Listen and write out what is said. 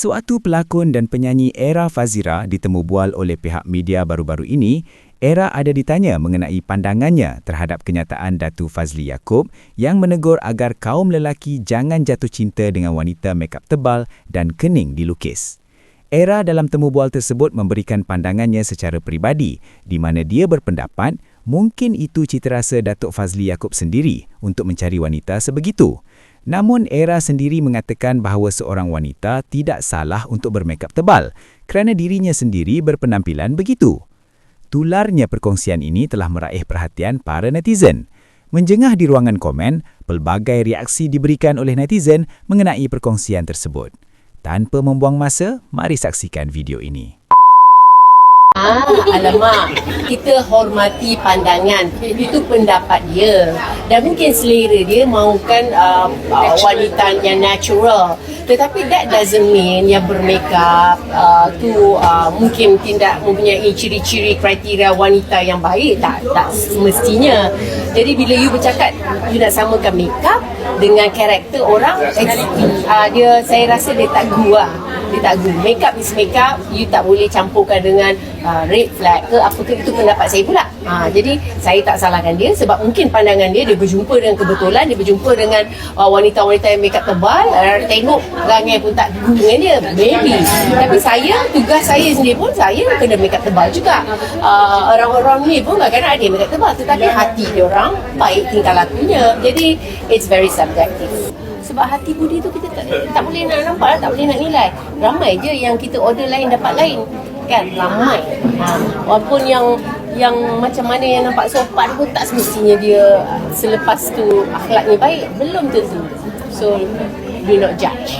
Sewaktu pelakon dan penyanyi Era Fazira ditemu bual oleh pihak media baru-baru ini, Era ada ditanya mengenai pandangannya terhadap kenyataan Datu Fazli Yaakob yang menegur agar kaum lelaki jangan jatuh cinta dengan wanita makeup tebal dan kening dilukis. Era dalam temu bual tersebut memberikan pandangannya secara peribadi di mana dia berpendapat mungkin itu citarasa Datuk Fazli Yaakob sendiri untuk mencari wanita sebegitu. Namun Era sendiri mengatakan bahawa seorang wanita tidak salah untuk bermakeup tebal kerana dirinya sendiri berpenampilan begitu. Tularnya perkongsian ini telah meraih perhatian para netizen. Menjengah di ruangan komen, pelbagai reaksi diberikan oleh netizen mengenai perkongsian tersebut. Tanpa membuang masa, mari saksikan video ini. Ah, alamak. Kita hormati pandangan. Itu pendapat dia. Dan mungkin selera dia mahukan uh, uh, wanita yang natural. Tetapi that doesn't mean yang bermakeup uh, tu uh, mungkin tidak mempunyai ciri-ciri kriteria wanita yang baik. Tak, tak semestinya. Jadi bila you bercakap, you nak samakan makeup dengan karakter orang, uh, dia saya rasa dia tak gua. Dia tak gua. Makeup is makeup. You tak boleh campurkan dengan uh, red flag ke apa ke itu pendapat saya pula. Ha, jadi saya tak salahkan dia sebab mungkin pandangan dia dia berjumpa dengan kebetulan dia berjumpa dengan uh, wanita-wanita yang makeup tebal uh, tengok rangai pun tak guna dengan dia maybe tapi saya tugas saya sendiri pun saya kena makeup tebal juga uh, orang-orang ni pun kadang-kadang ada makeup tebal tetapi hati dia orang baik tingkah lakunya. Jadi it's very subjective. Sebab hati budi tu kita tak, tak boleh nak nampak tak boleh nak nilai. Ramai je yang kita order lain dapat lain. Kan? Ramai. Ha, walaupun yang yang macam mana yang nampak sopan pun tak semestinya dia selepas tu akhlaknya baik. Belum tentu. So do not judge